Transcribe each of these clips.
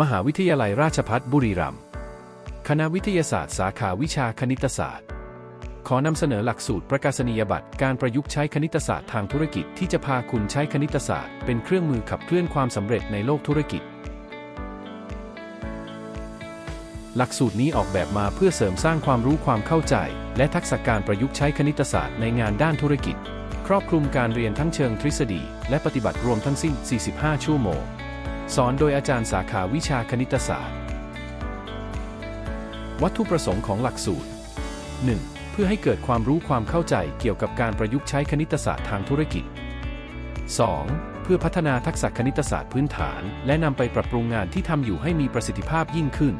มหาวิทยาลัยราชภัฏบุรีรัมย์คณะวิทยาศาสตร์สาขาวิชาคณิตศาสตร์ ขอนำเสนอหลักสูตรประกาศนียบัตรการประยุกต์ใช้คณิตศาสตร์ทางธุรกิจที่จะพาคุณใช้คณิตศาสตร์ เป็นเครื่องมือขับเคลื่อนความสำเร็จในโลกธุรกิจ หลักสูตรนี้ออกแบบมาเพื่อเสริมสร้างความรู้ความเข้าใจ และทักษะการประยุกต์ใช้คณิตศาสตร์ในงานด้านธุรกิจ ครอบคลุมการเรียนทั้งเชิงทฤษฎี และปฏิบัติรวมทั้งสิ้น 45 ชั่วโมง สอนโดยอาจารย์สาขาวิชาคณิตศาสตร์ วัตถุประสงค์ของหลักสูตร 1. เพื่อให้เกิดความรู้ความเข้าใจเกี่ยวกับการประยุกต์ใช้คณิตศาสตร์ทางธุรกิจ 2. เพื่อพัฒนาทักษะคณิตศาสตร์พื้นฐาน และนำไปปรับปรุงงานที่ทำอยู่ให้มีประสิทธิภาพยิ่งขึ้น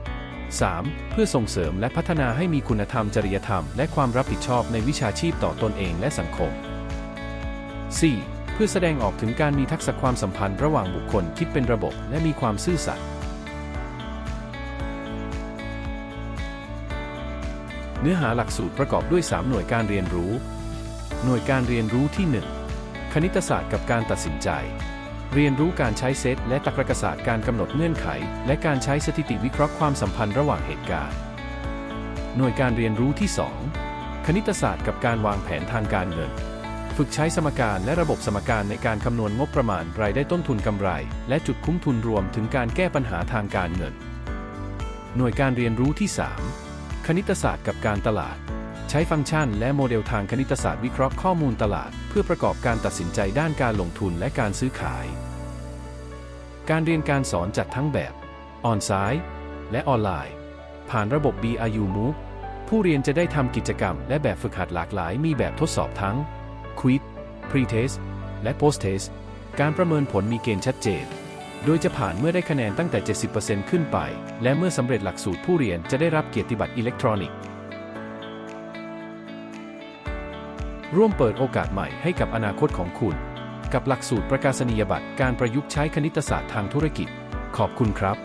3. เพื่อส่งเสริมและพัฒนาให้มีคุณธรรมจริยธรรม และความรับผิดชอบในวิชาชีพต่อตนเองและสังคม 4. เพื่อแสดงออกถึงการมีทักษะความสัมพันธ์ระหว่างบุคคลคิดเป็นระบบและมีความซื่อสัตย์เนื้อหาหลักสูตรประกอบด้วย 3 หน่วยการเรียนรู้ หน่วยการเรียนรู้ที่ 1 คณิตศาสตร์กับการตัดสินใจ เรียนรู้การใช้เซตและตรรกศาสตร์การกำหนดเงื่อนไข และการใช้สถิติวิเคราะห์ความสัมพันธ์ระหว่างเหตุการณ์ หน่วยการเรียนรู้ที่ 2 คณิตศาสตร์กับการวางแผนทางการเงิน ฝึกใช้สมการและระบบสมการในการคำนวณงบประมาณรายได้ต้นทุนกำไร และจุดคุ้มทุนรวมถึงการแก้ปัญหาทางการเงิน หน่วยการเรียนรู้ที่ 3 คณิตศาสตร์กับการตลาด ใช้ฟังก์ชันและโมเดลทางคณิตศาสตร์วิเคราะห์ข้อมูลตลาด เพื่อประกอบการตัดสินใจด้านการลงทุนและการซื้อขาย การเรียนการสอนจัดทั้งแบบออนไซต์และออนไลน์ ผ่านระบบ BRU MOOC ผู้เรียนจะได้ทำกิจกรรมและแบบฝึกหัดหลากหลาย มีแบบทดสอบทั้ง Quiz Pre-Test และ Post-Test การประเมินผลมีเกณฑ์ชัดเจน โดยจะผ่านเมื่อได้คะแนนตั้งแต่ 70%ขึ้นไป และเมื่อสำเร็จหลักสูตรผู้เรียนจะได้รับเกียรติบัตรอิเล็กทรอนิกส์ ร่วมเปิดโอกาสใหม่ให้กับอนาคตของคุณ กับหลักสูตรประกาศนียบัตรการประยุกต์ใช้คณิตศาสตร์ทางธุรกิจ ขอบคุณครับ